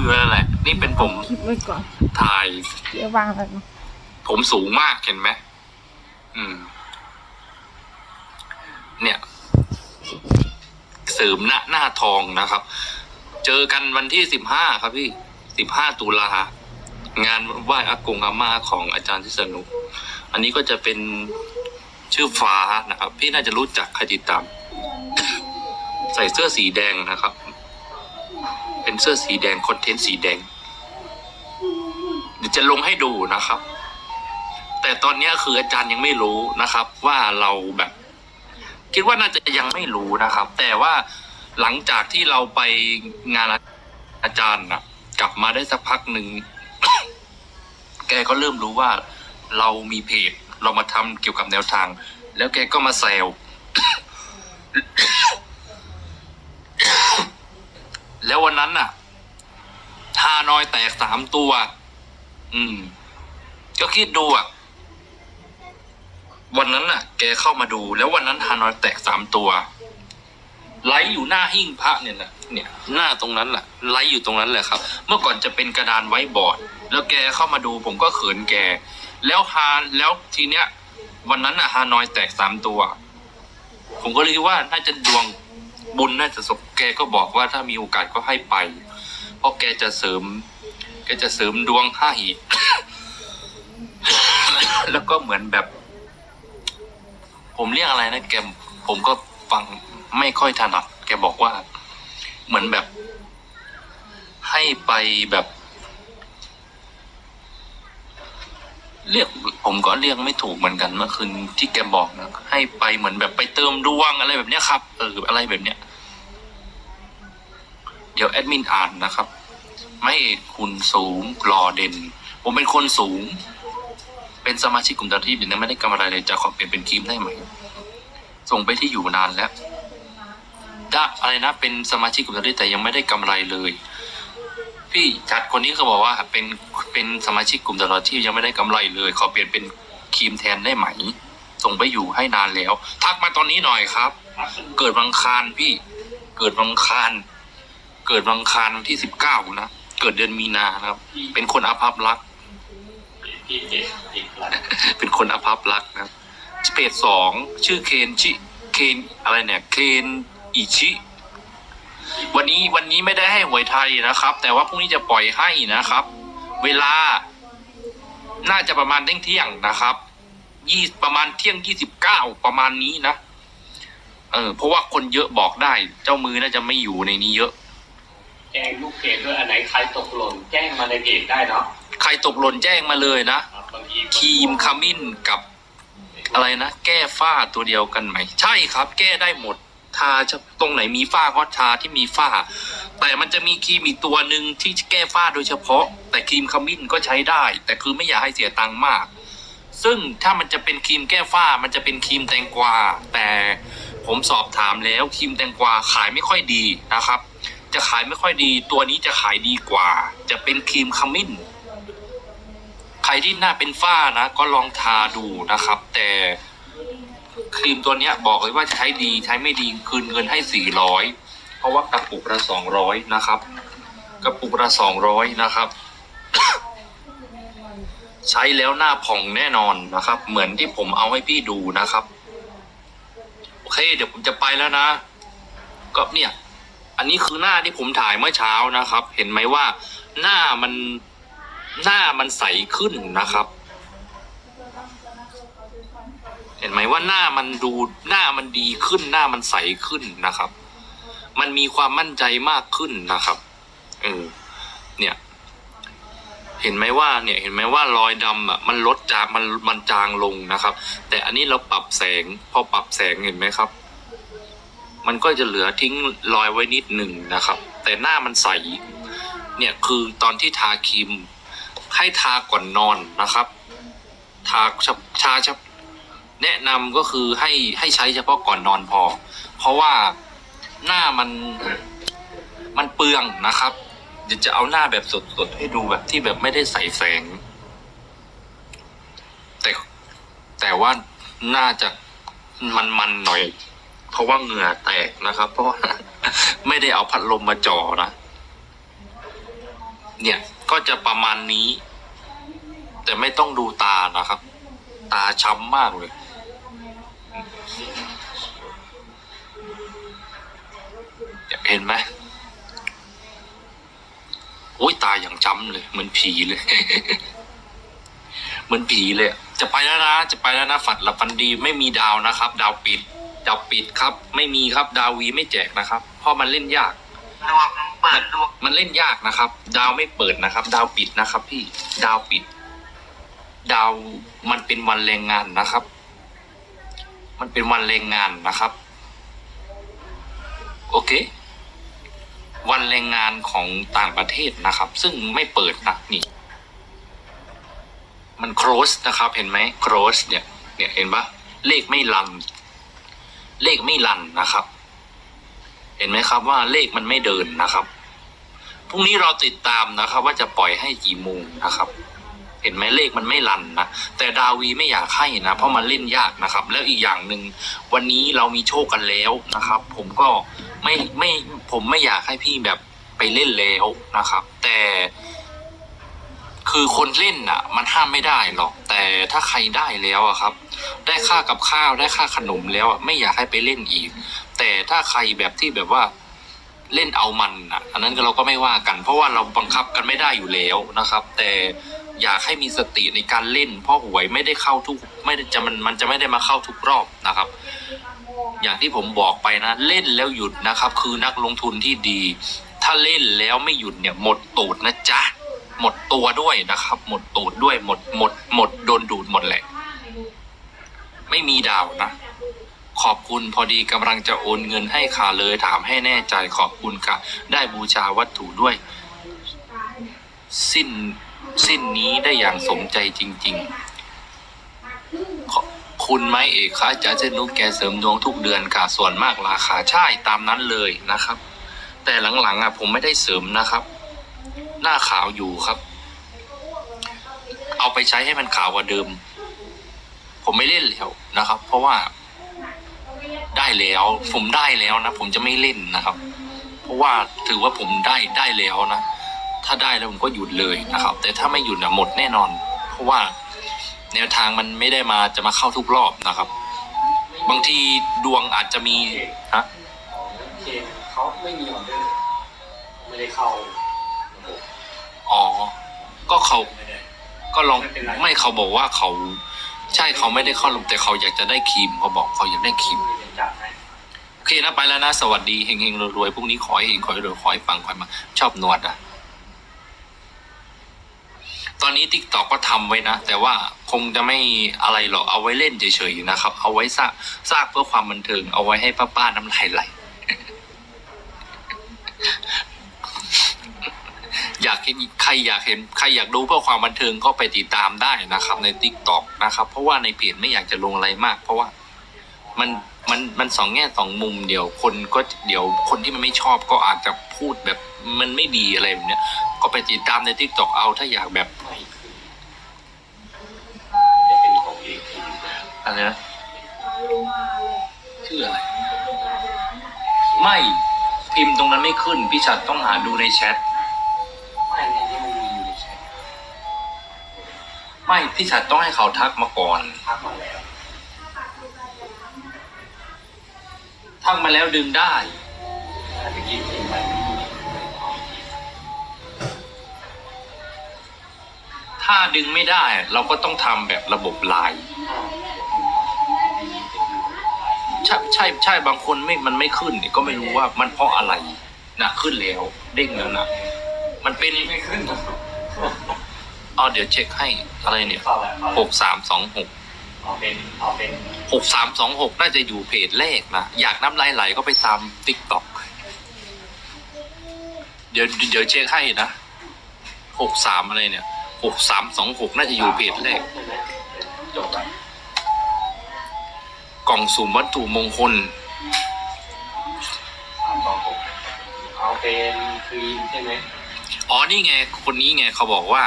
อยู่นั่นแหละ นี่เป็นผมคลิปไว้ก่อนถ่าย เดี๋ยววางเลยผมสูงมากเห็นไหมอืม เนี่ยเสริมหน้าหน้าทองนะครับ เจอกันวันที่สิบห้าครับพี่สิบห้าตุลางานไหว้อากงอาม่าของอาจารย์ทิศนุอันนี้ก็จะเป็นชื่อฟ้านะครับ พี่น่าจะรู้จักใครติดตาม ใส่เสื้อสีแดงนะครับ เป็นเสื้อสีแดงคอนเทนต์สีแดง เดี๋ยวจะลงให้ดูนะครับ แต่ตอนนี้คืออาจารย์ยังไม่รู้นะครับ ว่าเราแบบ คิดว่าน่าจะยังไม่รู้นะครับ แต่ว่าหลังจากที่เราไปงานอาจารย์นะกลับมาได้สักพักหนึ่ง แกก็เริ่มรู้ว่าเรามีเพจเรามาทำเกี่ยวกับแนวทาง แล้วแกก็มาแซว แล้ววันนั้นน่ะฮานอยแตกสามตัว อืม ก็คิดดูอะ วันนั้นน่ะ แกเข้ามาดู แล้ววันนั้นฮานอยแตกสามตัว ไลฟ์อยู่หน้าหิ้งพระเนี่ยนะเนี่ย หน้าตรงนั้นแหละไลฟ์อยู่ตรงนั้นแหละครับ เมื่อก่อนจะเป็นกระดานไว้บอร์ด แล้วแกเข้ามาดู ผมก็เขินแก แล้วฮาแล้วทีเนี้ย วันนั้นน่ะฮานอยแตกสามตัว ผมก็เลยคิดว่าน่าจะดวง บุญน่าจะสกแกก็บอกว่าถ้ามีโอกาสก็ให้ไป เพราะแกจะเสริม แกจะเสริมดวงให้แล้วก็เหมือนแบบ ผมเรียกอะไรนะแกผมก็ฟังไม่ค่อยถนัดแกบอกว่า เหมือนแบบ ให้ไปแบบ เรียกผมก็เรียกไม่ถูกเหมือนกันเมื่อคืนที่แกบอกนะให้ไปเหมือนแบบไปเติมดวงอะไรแบบเนี้ยครับ เอออะไรแบบเนี้ย เดี๋ยวแอดมินอ่านนะครับ ไม่คุณสูงรอเด่น ผมเป็นคนสูง เป็นสมาชิกกลุ่มตาทีมยังไม่ได้กำไรเลยจะขอเปลี่ยนเป็นครีมได้ไหม ส่งไปที่อยู่นานแล้วก็อะไรนะ เป็นสมาชิกกลุ่มตาทีแต่ยังไม่ได้กำไรเลย พี่จัดคนนี้เขาบอกว่าเป็นเป็นสมาชิกกลุ่มตลอดที่ยังไม่ได้กำไรเลย ขอเปลี่ยนเป็นครีมแทนได้ไหม ส่งไปอยู่ให้นานแล้ว ทักมาตอนนี้หน่อยครับ เกิดวังคารพี่ เกิดวังคารเกิดวังคารวันที่สิบเก้านะ เกิดเดือนมีนานะครับ เป็นคนอภัพรัก เป็นคนอภัพรักนะเพจสองชื่อเคนชิ เคนอะไรเนี่ย เคนอิชิ วันนี้วันนี้ไม่ได้ให้หวยไทยนะครับ แต่ว่าพรุ่งนี้จะปล่อยให้นะครับ เวลา น่าจะประมาณเที่ยงเที่ยงๆนะครับยี่ประมาณเที่ยงยี่สิบเก้าประมาณนี้นะเออเพราะว่าคนเยอะบอกได้ เจ้ามือน่าจะไม่อยู่ในนี้เยอะ แจ้งลูกเพจด้วยอันไหนใครตกหล่นแจ้งมาในเพจได้เนาะใครตกหล่นแจ้งมาเลยนะครับบางทีครีมขมิ้นกับอะไรนะ แก้ฝ้าตัวเดียวกันไหม ใช่ครับ แก้ได้หมด ทาตรงไหนมีฝ้าก็ทาที่มีฝ้า แต่มันจะมีครีมอีกตัวหนึ่งที่แก้ฝ้าโดยเฉพาะ แต่ครีมขมิ้นก็ใช้ได้ แต่คือไม่อยากให้เสียตังค์มาก ซึ่งถ้ามันจะเป็นครีมแก้ฝ้ามันจะเป็นครีมแตงกวา แต่ผมสอบถามแล้วครีมแตงกวาขายไม่ค่อยดีนะครับ จะขายไม่ค่อยดี ตัวนี้จะขายดีกว่า จะเป็นครีมขมิ้นใครที่หน้าเป็นฝ้านะ ก็ลองทาดูนะครับ แต่ ครีมตัวเนี้ยบอกเลยว่าใช้ดีใช้ไม่ดีคืนเงินให้สี่ร้อยเพราะว่ากระปุกละสองร้อยนะครับ กระปุกละสองร้อยนะครับ ใช้แล้วหน้าผ่องแน่นอนนะครับ เหมือนที่ผมเอาให้พี่ดูนะครับโอเค เดี๋ยวผมจะไปแล้วนะ ก็เนี่ย อันนี้คือหน้าที่ผมถ่ายเมื่อเช้านะครับ เห็นไหมว่า หน้ามันหน้ามันใสขึ้นนะครับ เห็นไหมว่าหน้ามันดูหน้ามันดีขึ้นหน้ามันใสขึ้นนะครับ มันมีความมั่นใจมากขึ้นนะครับเออเนี่ย เห็นไหมว่า เนี่ย เห็นไหมว่ารอยดำอะ มันลดจางมันมันจางลงนะครับ แต่อันนี้เราปรับแสง พอปรับแสงเห็นไหมครับ มันก็จะเหลือทิ้งรอยไว้นิดหนึ่งนะครับ แต่หน้ามันใส เนี่ยคือตอนที่ทาครีมให้ทาก่อนนอนนะครับ ทาชาชาเฉพ แนะนำก็คือให้ให้ใช้เฉพาะก่อนนอนพอ เพราะว่าหน้ามันมันเปลืองนะครับ เดี๋ยวจะเอาหน้าแบบสดๆให้ดูแบบที่แบบไม่ได้ใส่แสง แต่แต่ว่าน่าจะมันๆหน่อย เพราะว่าเหงื่อแตกนะครับ เพราะาไม่ได้เอาพัดลมมาจ่อนะเนี่ยก็จะประมาณนี้ แต่ไม่ต้องดูตานะครับ ตาช้ำมากเลย เห็นไหมโอ้ยตาอย่างจำเลย เหมือนผีเลย เหมือนผีเลยอะจะไปแล้วนะ จะไปแล้วนะ ฝันหลับฝันดีไม่มีดาวนะครับ ดาวปิด ดาวปิดครับ ไม่มีครับดาววีไม่แจกนะครับ เพราะมันเล่นยากดวงเปิดดวงมันเล่นยากนะครับ ดาวไม่เปิดนะครับ ดาวปิดนะครับ พี่ดาวปิด ดาวมันเป็นวันแรงงานนะครับ มันเป็นวันแรงงานนะครับ โอเค วันแรงงานของต่างประเทศนะครับ ซึ่งไม่เปิดนะนี่ มัน close นะครับ เห็นไหม close เนี่ย เนี่ยเห็นปะเลขไม่รัน เลขไม่รันนะครับ เห็นไหมครับว่าเลขมันไม่เดินนะครับพรุ่งนี้เราติดตามนะครับ ว่าจะปล่อยให้กี่โมงนะครับเห็นไหมเลขมันไม่รันนะแต่ดาวีไม่อยากให้นะ เพราะมันเล่นยากนะครับ แล้วอีกอย่างหนึ่งวันนี้เรามีโชคกันแล้วนะครับ ผมก็ ไม่ไม่ผมไม่อยากให้พี่แบบไปเล่นแล้วนะครับ แต่คือคนเล่นน่ะ มันห้ามไม่ได้หรอก แต่ถ้าใครได้แล้วอะครับ ได้ค่ากับข้าวได้ค่าขนมแล้วอะไม่อยากให้ไปเล่นอีก แต่ถ้าใครแบบที่แบบว่าเล่นเอามันอะ อันนั้นเราก็ไม่ว่ากัน เพราะว่าเราบังคับกันไม่ได้อยู่แล้วนะครับ แต่อยากให้มีสติในการเล่น เพราะหวยไม่ได้เข้าทุก ไม่จะมันมันจะไม่ได้มาเข้าทุกรอบนะครับ อย่างที่ผมบอกไปนะ เล่นแล้วหยุดนะครับ คือนักลงทุนที่ดี ถ้าเล่นแล้วไม่หยุดเนี่ยหมดตูดนะจ๊ะ หมดตัวด้วยนะครับ หมดตูดด้วยหมดหมด หมดโดนดูดหมดแหละ ไม่มีดาวนะขอบคุณพอดีกำลังจะโอนเงินให้ค่ะเลยถามให้แน่ใจขอบคุณค่ะ ได้บูชาวัตถุด้วย สิ้นสิ้นนี้ได้อย่างสมใจจริง ๆ บคุณไหมเอกคะอาจารย์เจนุกแกเสริมดวงทุกเดือนค่ะ ส่วนมากราคาใช่ตามนั้นเลยนะครับ แต่หลังๆอะผมไม่ได้เสริมนะครับ หน้าขาวอยู่ครับ เอาไปใช้ให้มันขาวกว่าเดิม ผมไม่เล่นแล้วนะครับ เพราะว่าได้แล้ว ผมได้แล้วนะ ผมจะไม่เล่นนะครับ เพราะว่าถือว่าผมได้ได้แล้วนะ ถ้าได้แล้วผมก็หยุดเลยนะครับ แต่ถ้าไม่หยุดนะหมดแน่นอน เพราะว่า แนวทางมันไม่ได้มาจะมาเข้าทุกรอบนะครับ บางทีดวงอาจจะมีฮะเคนเขาไม่มีออเดอร์ไม่ได้เข้าระบบอ๋อ ก็เขาไม่ได้ก็ลองไม่เป็นไรไม่เขาบอกว่าเขา ใช่เขาไม่ได้เข้าลงแต่เขาอยากจะได้ครีมเขาบอกเขาอยากได้ครีมไม่ได้จัดให้โอเคนะไปแล้วนะ สวัสดีเฮงๆรวยๆพรุ่งนี้ขอให้เฮงขอให้รวยขอให้ปังขอให้มาชอบหนวดอะ ตอนนี้ทิกตอกก็ทำไว้นะ แต่ว่าคงจะไม่อะไรหรอกเอาไว้เล่นเฉยๆนะครับ เอาไว้สร้างสร้างเพื่อความบันเทิง เอาไว้ให้ป้าๆน้ำลายไหล อยากเห็นใครอยากเห็นใครอยากดูเพื่อความบันเทิงก็ไปติดตามได้นะครับ ในทิกตอกนะครับ เพราะว่าในเพจไม่อยากจะลงอะไรมาก เพราะว่ามันมันมันสองแง่สองมุมเดี๋ยวคนก็เดี๋ยวคนที่มันไม่ชอบก็อาจจะพูดแบบมันไม่ดีอะไรแบบเนี้ย ก็ไปติดตามในทิกตอกเอาถ้าอยากแบบ ไม่คือจะเป็นของเอกที่ดีกว่า อะไรนะชื่ออะไร ไม่พิมพ์ตรงนั้นไม่ขึ้น พี่ชัดต้องหาดูในแชท ไม่ในนี้มันมีอยู่ในแชทไม่พี่ชัดต้องให้เขาทักมาก่อนทักมาแล้วทักมาแล้วดึงได้ถ้าไปยิงทิ้งไปไม่มีถ้าดึงไม่ได้ เราก็ต้องทำแบบระบบไลน์อ้าว ใช่ใช่ใช่บางคนไม่มันไม่ขึ้นเนี่ยก็ไม่รู้ว่ามันเพราะอะไรนะขึ้นแล้วเด้งแล้วนะมันเป็นไม่ขึ้นหรอกอ๋อเดี๋ยวเช็คให้อะไรเนี่ยเข้าแล้วเข้าหแล้วกสามสองหกเอาเป็นเอาเป็นหกสามสองหกน่าจะอยู่เพจแรกนะอยากน้ำลายไหลก็ไปตามติ๊กต็อกเดี๋ยวเดี๋ยวเช็คให้นะหกสามอะไรเนี่ยหกสามสองหกน่าจะอยู่เพจแรกใช่ไหมจบแล้ว กล่องสุ่มวัตถุมงคลสามสองหกเอาเป็นครีมใช่ไหมอ๋อนี่ไง คนนี้ไงเขาบอกว่า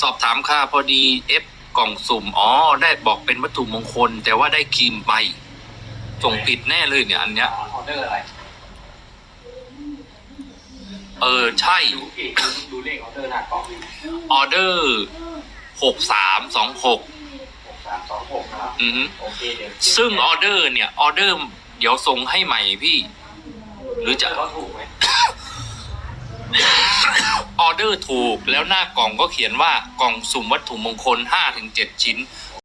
สอบถามค่ะพอดีเอฟกล่องสุ่มอ๋อได้บอกเป็นวัตถุมงคล แต่ว่าได้ครีมไปส่งผิดแน่เลยเนี่ย อันเนี้ย ออเดอร์อะไร เออใช่ ดูเอกดูเลขออเดอร์หน้ากล่องออเดอร์หกสามสองหกหกสามส องหกนะครับอือฮึโอเคเดี๋ยวซึ่งออเดอร์เนี่ยออเดอร์เดี๋ยวส่งให้ใหม่พี่ หรือจะเขาถูกไหมออเดอร์ถูกแล้วหน้ากล่องก็เขียนว่ากล่องสุ่มวัตถุมงคล5-7 ชิ้น